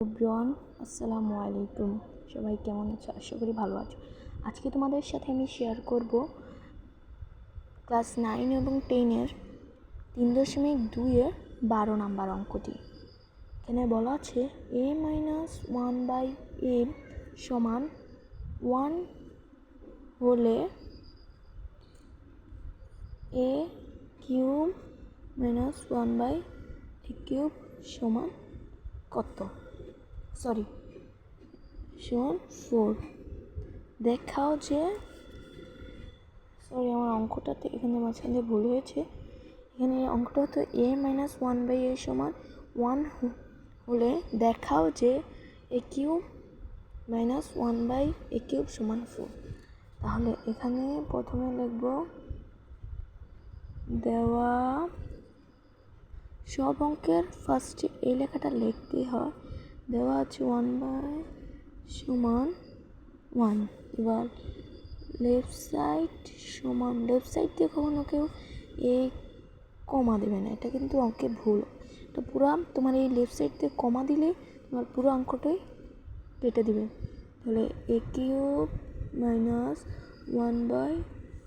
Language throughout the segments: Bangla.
ব্রন আসসালামু আলাইকুম। সবাই কেমন আছো? আশা করি ভালো আছো। আজকে তোমাদের সাথে আমি শেয়ার করব ক্লাস নাইন এবং টেনের তিন দশমিক দুইয়ের বারো নাম্বার অঙ্কটি। এখানে বলা আছে A minus one by A সমান ওয়ান হলে A cube minus one by A cube সমান কত? সরি সমান ফোর দেখাও যে সরি আমার অঙ্কটাতে এখানে মাঝখানে ভুল হয়েছে। এখানে অঙ্কটা তো A minus one by A সমান ওয়ান হলে দেখাও যে A cube minus one by A cube সমান ফোর তাহলে এখানে প্রথমে লিখব, দেওয়া সব অঙ্কের ফার্স্টে এই লেখাটা লিখতে হয়। দেওয়া আছে ওয়ান বাই সমান ওয়ান এবার লেফট সাইড সমান লেফট সাইড দিয়ে কখনো কেউ এ কমা দেবে না, এটা কিন্তু অঙ্কে ভুল। এটা পুরো তোমার এই লেফট সাইড দিয়ে কমা দিলে তোমার পুরো অঙ্কটাই কেটে দিবে। তাহলে A cube minus one by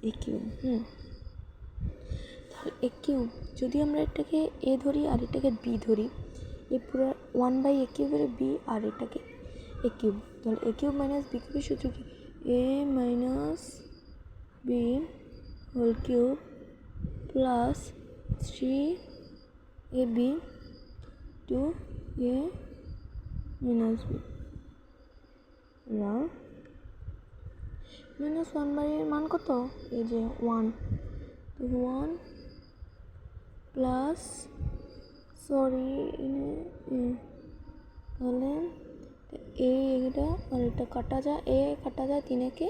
A cube hmm. তাহলে এ কিউব যদি আমরা এটাকে এ ধরি আর এটাকে বি ধরি, এ পুরো ওয়ান বাই এ কিউবের বি আর এটাকে এ কিউব তাহলে এ কিউব মাইনাস বি কিউবের সূত্র কি? A minus B whole cube plus three A B to A minus B minus one by এর মান কত? এই যে ওয়ান ওয়ান প্লাস সরি তাহলে এ এটা আর এটা কাটা যায়, এ কাটা যায় তিন একে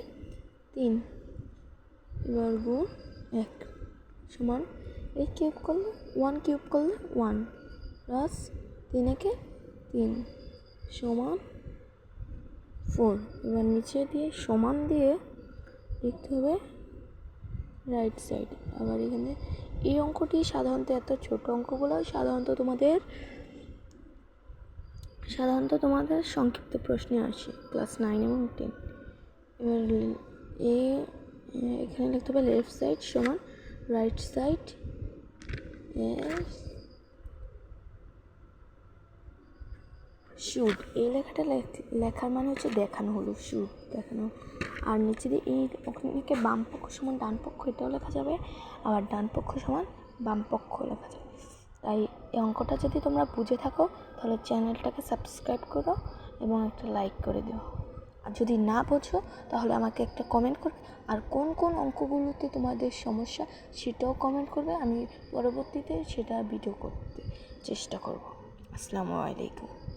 তিন। এবার গুণ এক সমান, এই কিউব করলে, ওয়ান কিউব করলে ওয়ান, প্লাস তিন একে তিন সমান ফোর। এবার নিচে দিয়ে সমান দিয়ে লিখতে হবে রাইট সাইড। আবার এখানে এই অঙ্কটি সাধারণত এত ছোট অঙ্কগুলো সাধারণত তোমাদের সাধারণত তোমাদের সংক্ষিপ্ত প্রশ্নে আসে ক্লাস নাইন এবং টেন এবার এ এখানে লিখতে হবে লেফট সাইড সমান রাইট সাইড শুট এই লেখাটা লেখার মানে হচ্ছে দেখানো হলো শুট দেখানো। আর নিচে দিয়ে এই ওখানে বাম পক্ষ সমান ডান পক্ষ এটাও লেখা যাবে। আবার ডান পক্ষ সমান বাম পক্ষ লেখা যাবে। তাই এই অঙ্কটা যদি তোমরা বুঝে থাকো, তাহলে চ্যানেলটাকে সাবস্ক্রাইব করো এবং একটা লাইক করে দিও। আর যদি না বোঝো, তাহলে আমাকে একটা কমেন্ট করবে। আর কোন কোন অঙ্কগুলোতে তোমাদের সমস্যা, সেটাও কমেন্ট করবে। আমি পরবর্তীতে সেটা ভিডিও করতে চেষ্টা করব। আসসালামু আলাইকুম।